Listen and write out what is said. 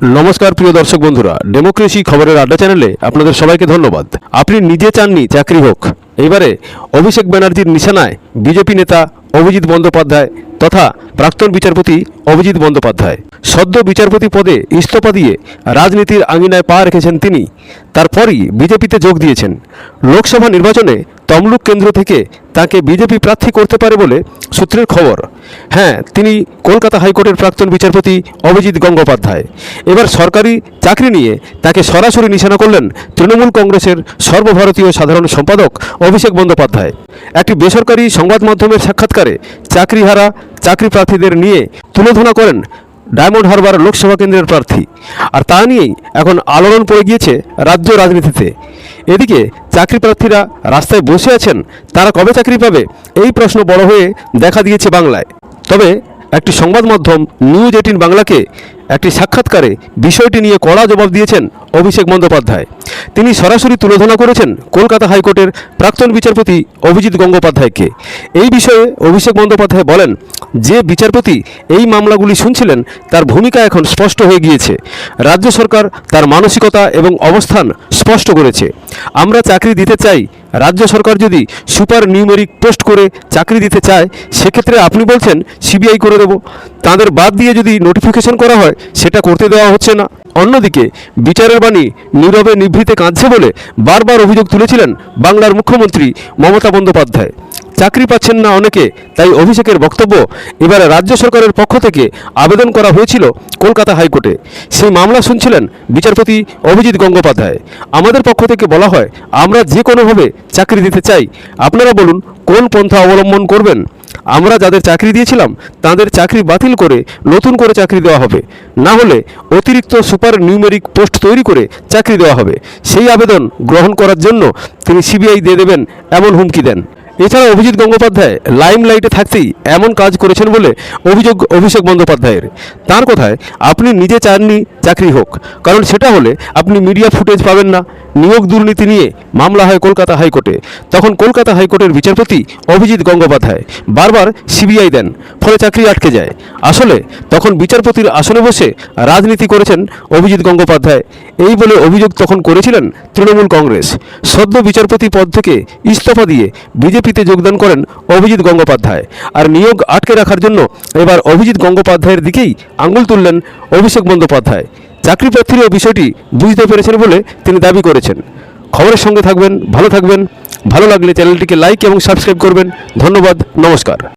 নমস্কার, প্রিয় দর্শক বন্ধুরা। ডেমোক্রেসি খবরের আড্ডা চ্যানেলে আপনাদের সবাইকে ধন্যবাদ। আপনি নিজে চাননি, চাকরি হোক। এবারে অভিষেক ব্যানার্জির নিশানায় বিজেপি নেতা অভিজিৎ বন্দ্যোপাধ্যায় তথা প্রাক্তন বিচারপতি অভিজিৎ বন্দ্যোপাধ্যায়। সদ্য বিচারপতি পদে ইস্তফা দিয়ে রাজনীতির আঙিনায় পা রেখেছেন তিনি। তারপরই বিজেপিতে যোগ দিয়েছেন। লোকসভা নির্বাচনে তমলুক কেন্দ্র থেকে তাকে বিজেপি প্রার্থী করতে পারে বলে সূত্রের খবর। হ্যাঁ তিনি কলকাতা হাইকোর্টের প্রাক্তন বিচারপতি অভিজিৎ গঙ্গোপাধ্যায়। এবার সরকারি চাকরি নিয়ে তাকে সরাসরি নিশানা করলেন তৃণমূল কংগ্রেসের সর্বভারতীয় সাধারণ সম্পাদক অভিষেক বন্দ্যোপাধ্যায়। একটি বেসরকারি সংবাদ মাধ্যমের সাক্ষাৎকারে চাকরিহারা চাকরি প্রার্থীদের নিয়ে তুলোধনা করেন ডায়মন্ড হারবার লোকসভা কেন্দ্রের প্রার্থী। আর তা নিয়েই এখন আলোড়ন পড়ে গিয়েছে রাজ্য রাজনীতিতে। এদিকে চাকরি প্রার্থীরা রাস্তায় বসে আছেন, তারা কবে চাকরি পাবে, এই প্রশ্ন বড় হয়ে দেখা দিয়েছে বাংলায়। তবে একটি সংবাদ মাধ্যম নিউজ এইটিন বাংলাকে একটি সাক্ষাৎকারে বিষয়টি নিয়ে কড়া জবাব দিয়েছেন অভিষেক বন্দ্যোপাধ্যায়। তিনি সরাসরি তুলোধনা করেছেন কলকাতা হাইকোর্টের প্রাক্তন বিচারপতি অভিজিৎ গঙ্গোপাধ্যায়কে। এই বিষয়ে অভিষেক বন্দ্যোপাধ্যায় বলেন, যে বিচারপতি এই মামলাগুলি শুনছিলেন, তার ভূমিকা এখন স্পষ্ট হয়ে গিয়েছে। রাজ্য সরকার তার মানসিকতা এবং অবস্থান স্পষ্ট করেছে। আমরা চাকরি দিতে চাই রাজ্য সরকার যদি সুপার নিউমেরিক পোস্ট করে চাকরি দিতে চায়, সেক্ষেত্রে আপনি বলছেন সিবিআই করে দেব। তাদের বাদ দিয়ে যদি নোটিফিকেশন করা হয়, সেটা করতে দেওয়া হচ্ছে না। অন্যদিকে, বিচারের বাণী নীরবে নিভৃতে কাঁদছে বলে বারবার অভিযোগ তুলেছিলেন বাংলার মুখ্যমন্ত্রী মমতা বন্দ্যোপাধ্যায়। চাকরি পাচ্ছেন না অনেকে, তাই অভিষেকের বক্তব্য এবারে রাজ্য সরকারের পক্ষ থেকে আবেদন করা হয়েছিল কলকাতা হাইকোর্টে। সেই মামলা শুনছিলেন বিচারপতি অভিজিৎ গঙ্গোপাধ্যায়। আমাদের পক্ষ থেকে বলা হয়, আমরা যে কোনোভাবে চাকরি দিতে চাই, আপনারা বলুন কোন পন্থা অবলম্বন করবেন? আমরা যাদের চাকরি দিয়েছিলাম, তাদের চাকরি বাতিল করে নতুন করে চাকরি দেওয়া হবে। না হলে অতিরিক্ত সুপার নিউমেরিক পোস্ট তৈরি করে চাকরি দেওয়া হবে। সেই আবেদন গ্রহণ করার জন্য তিনি সিবিআই দিয়ে দেবেন, এমন হুমকি দেন। এছাড়া অভিজিৎ গঙ্গোপাধ্যায়, লাইমলাইটে থাকতেই এমন কাজ করেছেন বলে অভিযোগ, অভিষেক বন্দ্যোপাধ্যায়ের। তার কথায়, আপনি নিজে চাননি, চাকরি হোক। কারণ সেটা হলে আপনি মিডিয়া ফুটেজ পাবেন না। নিয়োগ দুর্নীতি নিয়ে মামলা হয় কলকাতা হাইকোর্টে। তখন কলকাতা হাইকোর্টের বিচারপতি অভিজিৎ গঙ্গোপাধ্যায় বারবার সিবিআই দেন, ফলে চাকরি আটকে যায়। আসলে তখন বিচারপতির আসনে বসে রাজনীতি করেছেন অভিজিৎ গঙ্গোপাধ্যায়। এই বলে অভিযোগ তখন করেছিলেন তৃণমূল কংগ্রেস। সদ্য বিচারপতি পদ থেকে ইস্তফা দিয়ে বিজেপিতে যোগদান করেন অভিজিৎ গঙ্গোপাধ্যায়। আর নিয়োগ আটকে রাখার জন্য এবার অভিজিৎ গঙ্গোপাধ্যায়ের দিকেই আঙুল তুললেন অভিষেক বন্দ্যোপাধ্যায়। চাকরি প্রার্থীরাও বিষয়টি বুঝতে পেরেছেন বলে তিনি দাবি করেছেন। খবরের সঙ্গে থাকবেন, ভালো থাকবেন, ভালো লাগলে চ্যানেলটিকে লাইক এবং সাবস্ক্রাইব করবেন। ধন্যবাদ, নমস্কার।